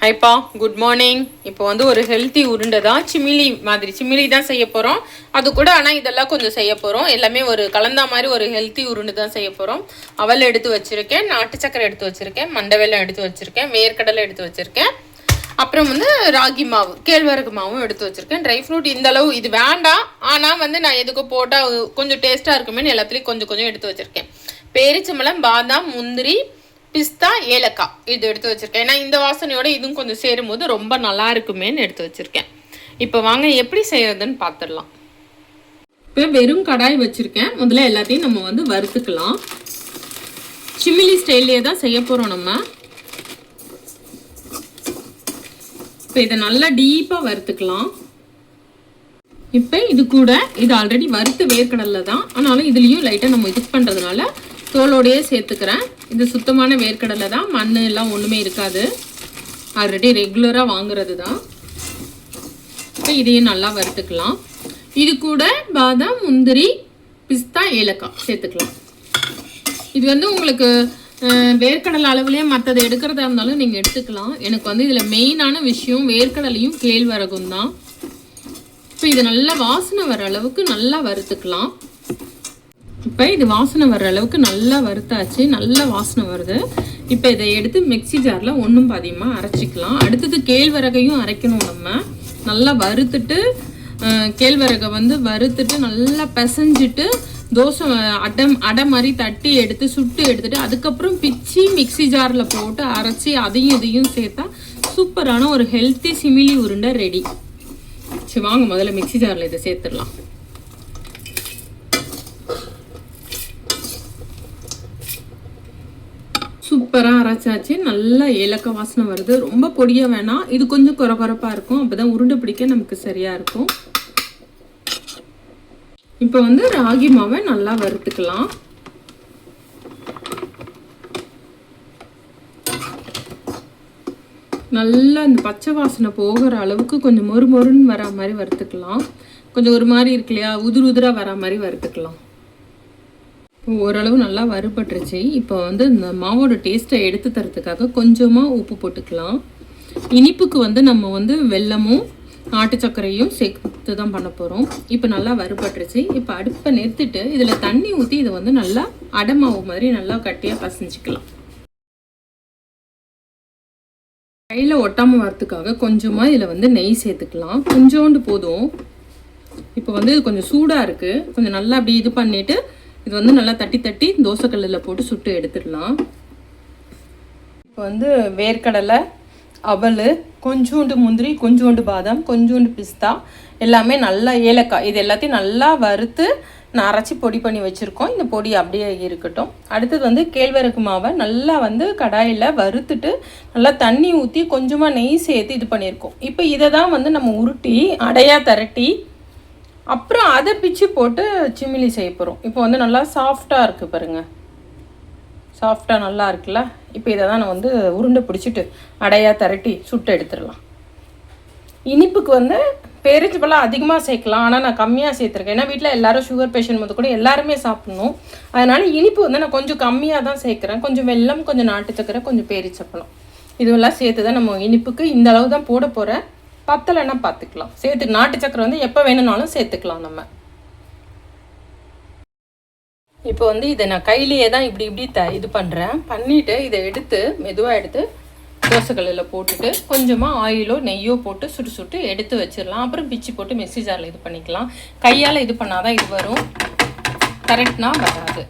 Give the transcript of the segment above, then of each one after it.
ஹைப்பா good morning இப்போ வந்து ஒரு ஹெல்த்தி உருண்டை தான். சிமிலி மாதிரி. சிமிலி தான் செய்ய போகிறோம் அது கூட ஆனால் இதெல்லாம் கொஞ்சம் செய்ய போகிறோம் எல்லாமே ஒரு கலந்தா மாதிரி ஒரு ஹெல்த்தி உருண்டை தான் செய்ய போகிறோம் அவல் எடுத்து வச்சுருக்கேன். நாட்டு சக்கரை எடுத்து வச்சுருக்கேன். மண்டவெல்லாம் எடுத்து வச்சுருக்கேன். வேர்க்கடலை எடுத்து வச்சுருக்கேன். அப்புறம் வந்து ராகி மாவு கேழ்வரகு மாவும் எடுத்து வச்சுருக்கேன். ட்ரை ஃப்ரூட் இந்தளவு இது வேண்டாம். ஆனால் வந்து நான் எதுக்கு போட்டால் கொஞ்சம் டேஸ்ட்டாக இருக்குமேன்னு எல்லாத்துலேயும் கொஞ்சம் கொஞ்சம் எடுத்து வச்சுருக்கேன். பேரிச்சம்பழம் பாதாம் முந்திரி பிஸ்தா ஏலக்காய் இது எடுத்து வச்சுருக்கேன். ஏன்னா இந்த வாசனையோட இதுவும் கொஞ்சம் சேரும்போது ரொம்ப நல்லா இருக்குமேன்னு எடுத்து வச்சுருக்கேன். இப்போ வாங்க எப்படி செய்கிறதுன்னு பார்த்துடலாம் இப்போ வெறும் கடாய் வச்சுருக்கேன். முதல்ல எல்லாத்தையும் நம்ம வந்து வறுத்துக்கலாம். சிமிலி ஸ்டைல்லே தான் செய்ய போகிறோம் நம்ம. இப்போ இதை நல்லா டீப்பாக வறுத்துக்கலாம். இப்போ இது கூட இது ஆல்ரெடி வறுத்த வேர்க்கடலை தான். ஆனாலும் இதுலேயும் லைட்டாக நம்ம இது பண்ணுறதுனால தோலோடையே சேர்த்துக்கிறேன். இது சுத்தமான வேர்க்கடலை தான். மண் எல்லாம் ஒன்றுமே இருக்காது. ஆல்ரெடி ரெகுலராக வாங்குறது தான். இப்போ இதையும் நல்லா வறுத்துக்கலாம். இது கூட பாதாம் முந்திரி பிஸ்தா ஏலக்காய் சேர்த்துக்கலாம். இது வந்து உங்களுக்கு வேர்க்கடலை அளவுலேயே மற்றதை எடுக்கிறதா இருந்தாலும் நீங்கள் எடுத்துக்கலாம். எனக்கு வந்து இதில் மெயினான விஷயம் வேர்க்கடலையும் கேழ்வரகும் தான். இப்போ இது நல்லா வாசனை வர அளவுக்கு நல்லா வறுத்துக்கலாம். இப்போ இது வாசனை வர்ற அளவுக்கு நல்லா வறுத்தாச்சு. நல்லா வாசனை வருது. இப்போ இதை எடுத்து மிக்ஸி ஜாரில் ஒன்றும் பாதியமாக அரைச்சிக்கலாம். அடுத்தது கேழ்வரகையும் அரைக்கணும் நம்ம. நல்லா வறுத்துட்டு கேழ்வரகை வந்து வறுத்துட்டு நல்லா பிசைஞ்சிட்டு தோசை அடை அடை மாதிரி தட்டி எடுத்து சுட்டு எடுத்துட்டு அதுக்கப்புறம் பிச்சி மிக்ஸி ஜாரில் போட்டு அரைச்சி அதையும் இதையும் சேர்த்தா சூப்பரான ஒரு ஹெல்த்தி சிமிலி உருண்டை ரெடி சரி வாங்க முதல்ல மிக்ஸி ஜாரில் இதை சேர்த்துடலாம். சூப்பராக அரைச்சாச்சு. நல்லா ஏலக்காய் வாசனை வருது. ரொம்ப பொடியாக வேணாம். இது கொஞ்சம் குறை குறைப்பாக இருக்கும். அப்போ தான் உருண்டை பிடிக்க நமக்கு சரியாக இருக்கும். இப்போ வந்து ராகி மாவை நல்லா வறுத்துக்கலாம். நல்லா இந்த பச்சை வாசனை போகிற அளவுக்கு கொஞ்சம் மொறு மொறுன்னு வர மாதிரி வறுத்துக்கலாம். கொஞ்சம் ஒரு மாதிரி இருக்கு இல்லையா? உதிர் உதிராக வர மாதிரி வறுத்துக்கலாம். இப்போ ஓரளவு நல்லா வறுபட்டுருச்சு. இப்போ வந்து இந்த மாவோட டேஸ்ட்டை எடுத்து தரத்துக்காக கொஞ்சமாக உப்பு போட்டுக்கலாம். இனிப்புக்கு வந்து நம்ம வந்து வெல்லமும் நாட்டு சர்க்கரையும் சேர்த்து தான் பண்ண போகிறோம் இப்போ நல்லா வறுபட்டுருச்சு. இப்போ அடுப்பை நிறுத்திட்டு இதில் தண்ணி ஊற்றி இதை வந்து நல்லா அடை மாவு மாதிரி நல்லா கட்டியாக பசஞ்சிக்கலாம். கையில் ஒட்டாமல் வரத்துக்காக கொஞ்சமாக இதில் வந்து நெய் சேர்த்துக்கலாம். கொஞ்சோண்டு போதும். இப்போ வந்து இது கொஞ்சம் சூடாக இருக்குது கொஞ்சம் நல்லா அப்படி இது பண்ணிவிட்டு இது வந்து நல்லா தட்டி தட்டி தோசைக்கல்லில் போட்டு சுட்டு எடுத்துடலாம். இப்போ வந்து வேர்க்கடலை அவல் கொஞ்சோண்டு முந்திரி கொஞ்சோண்டு பாதாம் கொஞ்சோண்டு பிஸ்தா எல்லாமே நல்லா ஏலக்காய். இது எல்லாத்தையும் நல்லா வறுத்து நான் அரைச்சி பொடி பண்ணி வச்சுருக்கோம். இந்த பொடி அப்படியே இருக்கட்டும். அடுத்தது வந்து கேழ்வரகு மாவை நல்லா வந்து கடாயில் வறுத்துட்டு நல்லா தண்ணி ஊற்றி கொஞ்சமாக நெய் சேர்த்து இது பண்ணியிருக்கோம். இப்போ இதை தான் வந்து நம்ம உருட்டி அடையாக திரட்டி அப்புறம் அதை பிச்சு போட்டு சிமிலி செய்ய போகிறோம் இப்போ வந்து நல்லா சாஃப்டாக இருக்குது பாருங்கள் சாஃப்டாக நல்லா இருக்குல்ல? இப்போ இதை தான் நான் வந்து உருண்டை பிடிச்சிட்டு அடையாக திரட்டி சுட்டு எடுத்துடலாம். இனிப்புக்கு வந்து பேரிச்சம்பழம் அதிகமாக சேர்க்கலாம். ஆனால் நான் கம்மியாக சேர்த்துருக்கேன். ஏன்னா வீட்டில் எல்லாரும் சுகர் பேஷண்ட் வந்து கூட எல்லாருமே சாப்பிட்ணும். அதனால் இனிப்பு வந்து நான் கொஞ்சம் கம்மியாக தான் சேர்க்குறேன். கொஞ்சம் வெல்லம் கொஞ்சம் நாட்டு சக்கரை கொஞ்சம் பேரிச்சப்பழம் இதுவெல்லாம் சேர்த்து தான் நம்ம இனிப்புக்கு இந்த அளவு தான் போட போகிறேன் பத்தலைன்னா பார்த்துக்கலாம். சேர்த்து நாட்டு சக்கரை வந்து எப்போ வேணும்னாலும் சேர்த்துக்கலாம் நம்ம. இப்போ வந்து இதை நான் கையிலேயே தான் இப்படி இப்படி த இது பண்ணுறேன் பண்ணிவிட்டு இதை எடுத்து மெதுவாக எடுத்து தோசைக்கல்லில் போட்டுட்டு கொஞ்சமாக ஆயிலோ நெய்யோ போட்டு சுட்டு சுட்டு எடுத்து வச்சிடலாம். அப்புறம் பிச்சு போட்டு மிக்ஸி ஜாரில் இது பண்ணிக்கலாம். கையால் இது பண்ணாதான் இது வரும். கரெக்ட்னா வராது.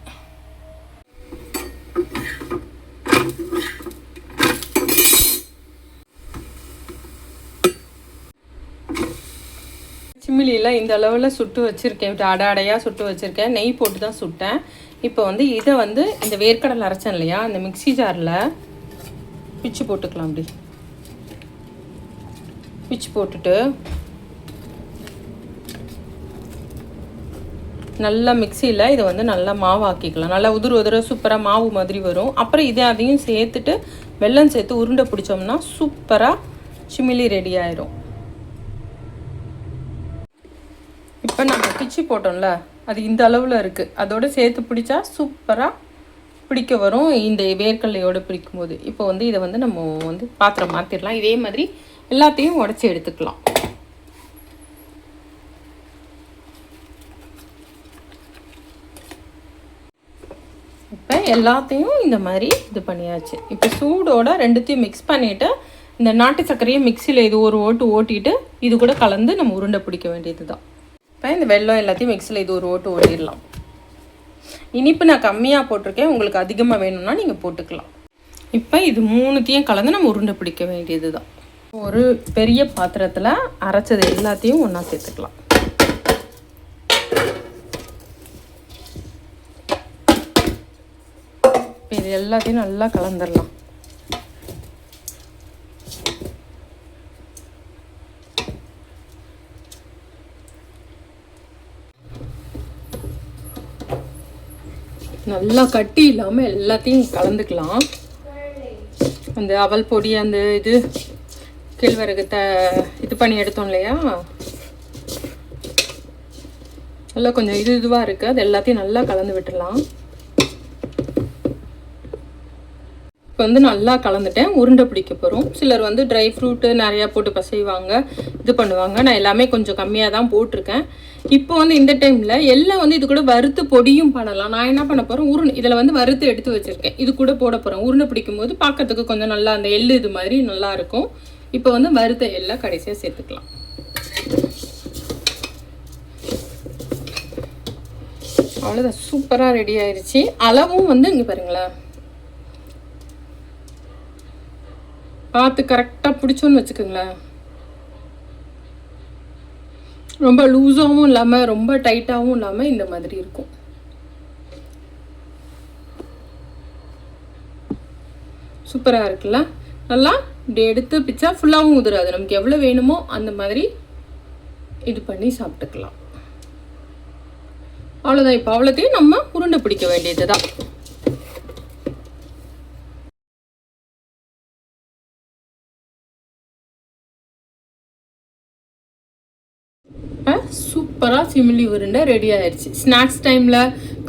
சிமிலியில் இந்த அளவில் சுட்டு வச்சுருக்கேன். இப்படி அடை அடையாக சுட்டு வச்சுருக்கேன். நெய் போட்டு தான் சுட்டேன். இப்போ வந்து இதை வந்து இந்த வேர்க்கடலை அரைச்சேன் இல்லையா? இந்த மிக்ஸி ஜாரில் பிச்சு போட்டுக்கலாம் அப்படி. பிச்சு போட்டுட்டு நல்லா மிக்சியில் இதை வந்து நல்லா மாவு ஆக்கிக்கலாம் நல்லா உதிர உதிர சூப்பராக மாவு மாதிரி வரும். அப்புறம் இதை அதையும் சேர்த்துட்டு வெல்லம் சேர்த்து உருண்டை பிடிச்சோம்னா சூப்பராக சிமிலி ரெடி ஆயிரும். இப்போ நம்ம பிச்சு போட்டோம்ல அது இந்த அளவில் இருக்குது அதோடு சேர்த்து பிடிச்சா சூப்பராக பிடிக்க வரும். இந்த வேர்க்கல்லையோடு பிடிக்கும்போது. இப்போ வந்து இதை வந்து நம்ம வந்து பாத்திரம் மாற்றிடலாம் இதே மாதிரி எல்லாத்தையும் உடச்சி எடுத்துக்கலாம். இப்போ எல்லாத்தையும் இந்த மாதிரி இது பண்ணியாச்சு. இப்போ சூடோட ரெண்டுத்தையும் மிக்ஸ் பண்ணிவிட்டு இந்த நாட்டு சர்க்கரையை மிக்சியில் இது ஒரு ஓட்டு ஓட்டிட்டு இது கூட கலந்து நம்ம உருண்டை பிடிக்க வேண்டியது தான் இப்போ இந்த வெள்ளம் எல்லாத்தையும் மிக்சியில் இது ஒரு ஓட்டு ஓட்டிடலாம். இனிப்பு நான் கம்மியாக போட்டிருக்கேன். உங்களுக்கு அதிகமாக வேணும்னா நீங்கள் போட்டுக்கலாம். இப்போ இது மூணுத்தையும் கலந்து நம்ம உருண்டை பிடிக்க வேண்டியது தான் ஒரு பெரிய பாத்திரத்தில் அரைச்சது எல்லாத்தையும் ஒன்றா சேர்த்துக்கலாம். இது எல்லாத்தையும் நல்லா கலந்துடலாம். நல்லா கட்டி இல்லாமல் எல்லாத்தையும் கலந்துக்கலாம். அந்த அவல் பொடி அந்த இது கேழ்வரகு த இது பண்ணி எடுத்தோம் இல்லையா? நல்லா கொஞ்சம் இது இதுவாக இருக்குது அது எல்லாத்தையும் நல்லா கலந்து விட்டுடலாம். இப்போ வந்து நல்லா கலந்துட்டேன். உருண்டை பிடிக்க போகிறோம் சிலர் வந்து ட்ரை ஃப்ரூட்டு நிறையா போட்டு பசைவாங்க இது பண்ணுவாங்க. நான் எல்லாமே கொஞ்சம் கம்மியாக தான் போட்டிருக்கேன். இப்போ வந்து இந்த டைமில் எல்லாம் வந்து இது கூட வறுத்து பொடியும் பண்ணலாம். நான் என்ன பண்ண போகிறேன் உருண்டை இதில் வந்து வறுத்து எடுத்து வச்சுருக்கேன். இது கூட போட போகிறேன் உருண்டை பிடிக்கும் போது பார்க்கறதுக்கு கொஞ்சம் நல்லா அந்த எள்ளு இது மாதிரி நல்லா இருக்கும். இப்போ வந்து வறுத்த எல்லாம் கடைசியாக சேர்த்துக்கலாம். அவ்வளோதான் சூப்பராக ரெடி ஆயிடுச்சு அளவும் வந்து இங்கே பாருங்களேன். பார்த்து கரெக்டாக பிடிச்சோன்னு வச்சுக்கோங்களேன். ரொம்ப லூஸாகவும் இல்லாமல் ரொம்ப டைட்டாகவும் இல்லாமல் இந்த மாதிரி இருக்கும். சூப்பராக இருக்குல்ல? நல்லா இப்படி எடுத்து பிச்சா ஃபுல்லாகவும் உதிராது. நமக்கு எவ்வளோ வேணுமோ அந்த மாதிரி இது பண்ணி சாப்பிட்டுக்கலாம். அவ்வளோதான் இப்போ அவ்வளோத்தையும் நம்ம உருண்டை பிடிக்க வேண்டியது தான் சூப்பராக சிமிலி உருண்டை ரெடி ஆயிடுச்சு ஸ்நாக்ஸ் டைமில்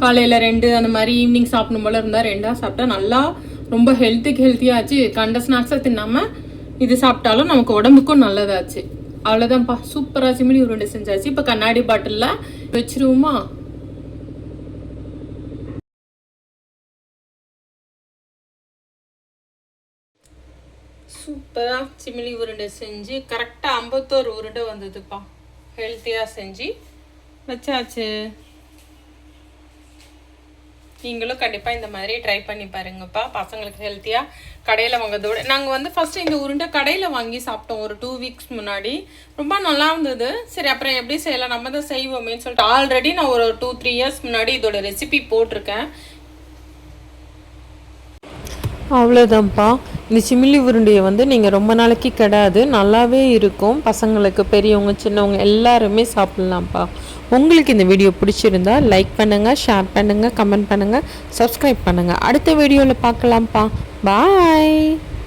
காலையில் ரெண்டு அந்த மாதிரி ஈவினிங் சாப்பிடும் போல இருந்தால் ரெண்டாக சாப்பிட்டா நல்லா ரொம்ப ஹெல்த்துக்கு ஹெல்த்தியாச்சு கண்ட ஸ்நாக்ஸை தின்னாமல் இது சாப்பிட்டாலும் நமக்கு உடம்புக்கும் நல்லதாச்சு. அவ்வளோதான்ப்பா சூப்பராக சிமிலி உருண்டை செஞ்சாச்சு. இப்போ கண்ணாடி பாட்டிலில் வச்சிருவோமா? சூப்பராக சிமிலி உருண்டை செஞ்சு கரெக்டாக ஐம்பத்தோரு உருண்டை வந்ததுப்பா. ஹெல்த்தியாக செஞ்சு வச்சாச்சு. நீங்களும் கண்டிப்பாக இந்த மாதிரி ட்ரை பண்ணி பாருங்கப்பா. பசங்களுக்கு ஹெல்த்தியாக கடையில் வாங்குறதோட. நாங்கள் வந்து ஃபஸ்ட்டு இந்த உருண்டை கடையில் வாங்கி சாப்பிட்டோம். ஒரு டூ வீக்ஸ் முன்னாடி. ரொம்ப நல்லா இருந்தது. சரி அப்புறம் எப்படி செய்யலாம்? நம்ம தான் செய்வோமேன்னு சொல்லிட்டு ஆல்ரெடி நான் ஒரு டூ த்ரீ இயர்ஸ் முன்னாடி இதோட ரெசிபி போட்டிருக்கேன். அவ்வளோதான்ப்பா இந்த சிமிலி உருண்டையை வந்து நீங்கள் ரொம்ப நாளைக்கு கிடாது. நல்லாவே இருக்கும். பசங்களுக்கு பெரியவங்க சின்னவங்க எல்லாருமே சாப்பிட்லாம்ப்பா. உங்களுக்கு இந்த வீடியோ பிடிச்சிருந்தா லைக் பண்ணுங்கள் ஷேர் பண்ணுங்கள் கமெண்ட் பண்ணுங்கள் சப்ஸ்கிரைப் பண்ணுங்கள் அடுத்த வீடியோவில் பார்க்கலாம்ப்பா. பாய்